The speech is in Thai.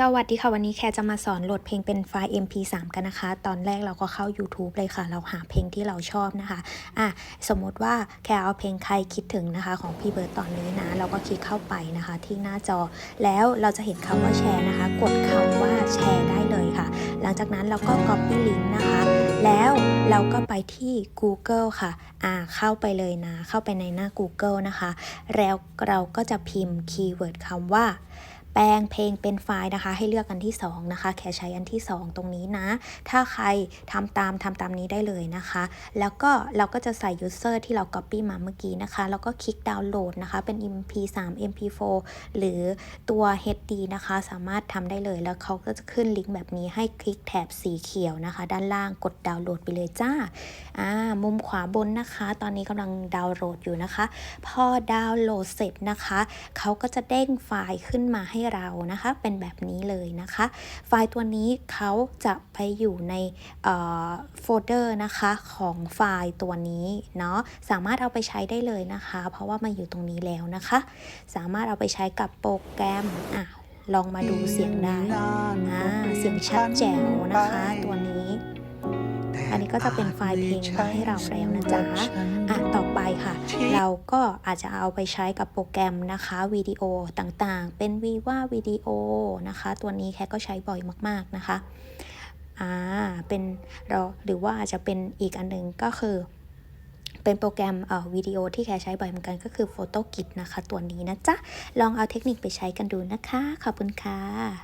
สวัสดีค่ะ วันนี้แคร์จะมาสอนโหลดเพลงเป็นไฟล์ MP3 กันนะคะ ตอนแรกเราก็เข้า YouTube เลยค่ะ เราหาเพลงที่เราชอบนะคะอะสมมติว่าแคร์เอาเพลงใครคิดถึงนะคะ ของพี่เบิร์ตตอนนี้นะ เราก็คลิกเข้าไปนะคะ ที่หน้าจอแล้วเราจะเห็นคำว่าแชร์นะคะ กดคำว่าแชร์ได้เลยค่ะ หลังจากนั้นเราก็ Copy Link นะคะ แล้วเราก็ไปที่ Google ค่ะอ่าเข้าไปเลยนะ เข้าไปในหน้า Google นะคะ แล้วเราก็จะพิมพ์คีย์เวิร์ดคำว่า แปลงเพลงเป็นไฟล์นะคะ ให้เลือกอันที่ 2 นะคะ แค่ใช้อันที่ 2 ตรงนี้นะ ถ้าใครทำตามทำตามนี้ได้เลยนะคะ แล้วก็เราก็จะใส่ user ที่เรา copy มาเมื่อกี้นะคะ แล้วก็คลิกดาวน์โหลดนะคะ เป็น mp3 mp4 หรือตัว HD นะคะ สามารถทำได้เลย แล้วเขาก็จะขึ้นลิงก์แบบนี้ให้คลิกแถบสีเขียวนะคะ ด้านล่างกดดาวน์โหลดไปเลยจ้า อ่า มุมขวาบนนะคะ ตอนนี้กำลังดาวน์โหลดอยู่นะคะ พอดาวน์โหลดเสร็จนะคะ เขาก็จะเด้งไฟล์ขึ้นมาให้เรานะคะเป็นแบบนี้เลยนะคะ ไฟล์ตัวนี้เขาจะไปอยู่ในโฟลเดอร์นะคะของไฟล์ตัวนี้เนาะสามารถเอาไปใช้ได้เลยนะคะ เพราะว่ามาอยู่ตรงนี้แล้วนะคะ สามารถเอาไปใช้กับโปรแกรมอะลองมาดูเสียงได้อ่าเสียงชัดแจ๋วนะคะตัวนี้ อันนี้ก็จะเป็นไฟล์เพลงมาให้เราแล้วนะจ๊ะอะต่อไปค่ะ เราก็อาจจะเอาไปใช้กับโปรแกรมนะคะวิดีโอต่างๆ เป็นวีว่าวิดีโอนะคะ ตัวนี้แค่ก็ใช้บ่อยมากๆนะคะอ่าเป็นเราหรือว่าอาจจะเป็นอีกอันหนึงก็คือเป็นโปรแกรมเอ่อวิดีโอที่แคร์ใช้บ่อยเหมือนกันก็คือ Photo Kit นะคะ ตัวนี้นะจ๊ะ ลองเอาเทคนิคไปใช้กันดูนะคะ ขอบคุณค่ะ